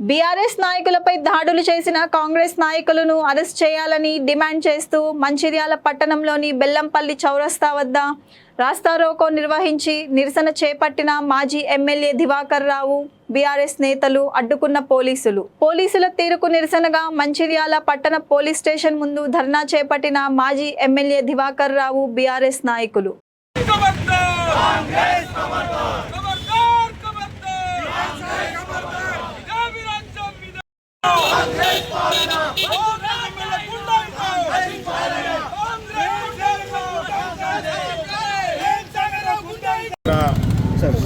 BRS నాయకులపై దాడులు చేసిన కాంగ్రెస్ నాయకులను అరెస్ట్ చేయాలని డిమాండ్ చేస్తూ మంచిర్యాల పట్టణంలోని బెల్లంపల్లి చౌరస్తా వద్ద రాస్తారోకో నిర్వహించి నిరసన చేపట్టిన మాజీ ఎమ్మెల్యే దివాకర్ రావు బీఆర్ఎస్ నేతలు అడ్డుకున్న పోలీసులు. పోలీసుల తీరుకు నిరసనగా మంచిర్యాల పట్టణ పోలీస్ స్టేషన్ ముందు ధర్నా చేపట్టిన మాజీ ఎమ్మెల్యే దివాకర్ రావు బీఆర్ఎస్ నాయకులు ఖబర్దార్ కాంగ్రెస్ ఖబర్దార్ ఖబర్దార్ ఖబర్దార్ ఇదే రాజ్యం మీద కాంగ్రెస్ పాలన కాంగ్రెస్ గుండాయిజం కాంగ్రెస్ పాలన కాంగ్రెస్ గుండాయిజం సార్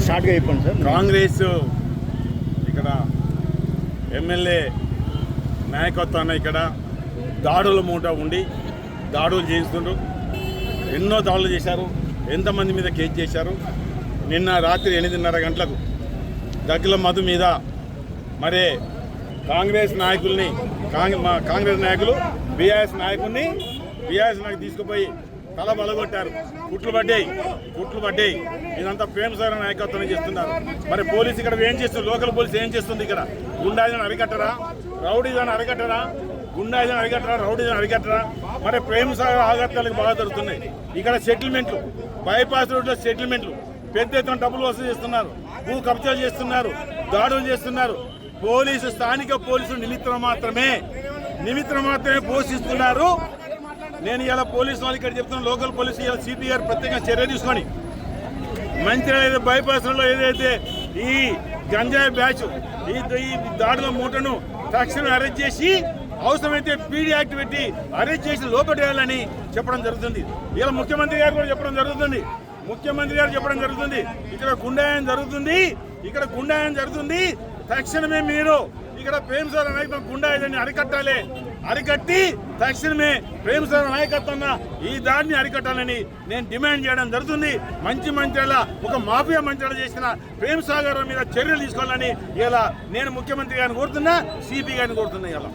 షార్ట్గా చెప్పండి సార్ కాంగ్రెస్ ఇక్కడ ఎమ్మెల్యే నాయకత్వాన్ని ఇక్కడ దాడుల మూట ఉండి దాడులు చేస్తుండ్రు ఎన్నో దాడులు చేశారు ఎంతమంది మీద కేసు చేశారు. నిన్న రాత్రి ఎనిమిదిన్నర గంటలకు దగ్గర మధు మీద మరే కాంగ్రెస్ నాయకుల్ని కాంగ్రెస్ మా కాంగ్రెస్ నాయకులు బీఆర్ఎస్ నాయకుల్ని బీఆర్ఎస్ నాకు తీసుకుపోయి తల బలగొట్టారు కుట్లు పడ్డాయి కుట్లు పడ్డాయి. ఇదంతా ప్రేమసార నాయకత్వం చేస్తున్నారు. మరి పోలీసు ఇక్కడ ఏం చేస్తుంది లోకల్ పోలీసు ఏం చేస్తుంది ఇక్కడ? గుండాయిజం అరికట్టరా? రౌడీజాన్ని అరికట్టరా? గుండాయిజం అరికట్టరా? రౌడీజం అరికట్టరా? మరి ప్రేమసాగర్ ఆగత్యాలకు బాగా జరుగుతున్నాయి. ఇక్కడ సెటిల్మెంట్లు బైపాస్ రోడ్లో సెటిల్మెంట్లు. పెద్ద ఎత్తున డబ్బులు వసూలు చేస్తున్నారు. భూ కబ్జాలు చేస్తున్నారు. దాడులు చేస్తున్నారు. పోలీసు స్థానిక పోలీసులు నిమిత్తం మాత్రమే. నిమిత్తం మాత్రమే పోషిస్తున్నారు. నేను ఇలా పోలీసు వాళ్ళు ఇక్కడ చెప్తున్నాను లోకల్ పోలీసు ఇలా సిపిఆర్ ప్రత్యేక చర్య తీసుకొని. మంచిర్యాల బైపాస్లో ఏదైతే ఈ గంజాయి బ్యాచ్ ఈ దాడుల మూటను తక్షణం అరెస్ట్ చేసి అవసరమైతే పీడీ యాక్ట్ పెట్టి అరెస్ట్ చేసి లోపటేయాలని చెప్పడం జరుగుతుంది. ఇలా ముఖ్యమంత్రి గారు కూడా చెప్పడం జరుగుతుంది. ముఖ్యమంత్రి గారు చెప్పడం జరుగుతుంది. ఇక్కడ గుండాయం జరుగుతుంది. ఇక్కడ గుండాయం జరుగుతుంది. తక్షణమే మీరు ఇక్కడ ప్రేమసార నాయకత్వం గుండాయిదాన్ని అరికట్టాలి. అరికట్టి తక్షణమే ప్రేమసార నాయకత్వం ఈ దాడిని అరికట్టాలని నేను డిమాండ్ చేయడం జరుగుతుంది. మంచి మంత్రిలా ఒక మాఫియా మంత్రిలా చేసిన ప్రేమసాగర్ మీద చర్యలు తీసుకోవాలని ఇలా నేను ముఖ్యమంత్రి గారిని కోరుతున్నా సిపి గారిని కోరుతున్నా ఇలా.